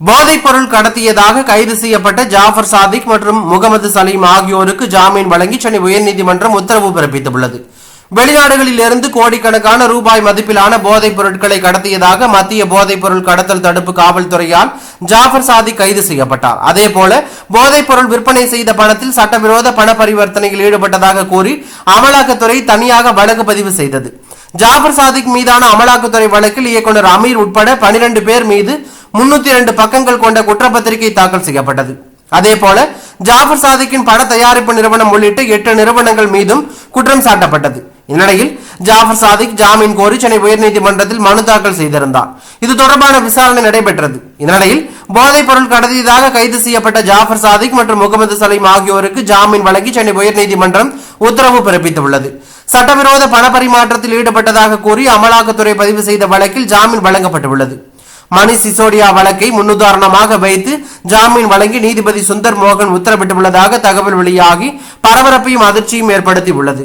போதைப் பொருள் கடத்தியதாக கைது செய்யப்பட்ட ஜாஃபர் சாதிக் மற்றும் முகமது சலீம் ஆகியோருக்கு ஜாமீன் வழங்கி சென்னை உயர்நீதிமன்றம் உத்தரவு பிறப்பித்துள்ளது. வெளிநாடுகளில் இருந்து கோடிக்கணக்கான ரூபாய் மதிப்பிலான போதைப் பொருட்களை கடத்தியதாக மத்திய போதைப் பொருள் கடத்தல் தடுப்பு காவல்துறையால் ஜாஃபர் சாதிக் கைது செய்யப்பட்டார். அதேபோல போதைப் பொருள் விற்பனை செய்த பணத்தில் சட்டவிரோத பண பரிவர்த்தனையில் ஈடுபட்டதாக கூறி அமலாக்கத்துறை தனியாக வழக்கு பதிவு செய்தது. ஜாஃபர் சாதிக் மீதான அமலாக்கத்துறை வழக்கில் இயக்குனர் அமீர் உட்பட பனிரெண்டு பேர் மீது முன்னூத்தி ரெண்டு பக்கங்கள் கொண்ட குற்றப்பத்திரிகை தாக்கல் செய்யப்பட்டது. அதேபோல ஜாஃபர் சாதிக்கின் பட தயாரிப்பு நிறுவனம் உள்ளிட்ட எட்டு நிறுவனங்கள் மீதும் குற்றம் சாட்டப்பட்டது. இந்நிலையில் ஜாஃபர் சாதிக் ஜாமீன் கோரி சென்னை உயர்நீதிமன்றத்தில் மனு தாக்கல் செய்திருந்தார். இது தொடர்பான விசாரணை நடைபெற்றது. இந்நிலையில் போதைப் பொருள் கடத்தியதாக கைது செய்யப்பட்ட ஜாஃபர் சாதிக் மற்றும் முகமது சலீம் ஆகியோருக்கு ஜாமீன் வழங்கி சென்னை உயர்நீதிமன்றம் உத்தரவு பிறப்பித்துள்ளது. சட்டவிரோத பண பரிமாற்றத்தில் ஈடுபட்டதாக கூறி அமலாக்கத்துறை பதிவு செய்த வழக்கில் ஜாமீன் வழங்கப்பட்டுள்ளது. மணி சிசோடியா வழக்கை முன்னுதாரணமாக வைத்து ஜாமீன் வழங்கி நீதிபதி சுந்தர் மோகன் உத்தரவிட்டுள்ளதாக தகவல் வெளியாகி பரபரப்பையும் அதிர்ச்சியும் ஏற்படுத்தியுள்ளது.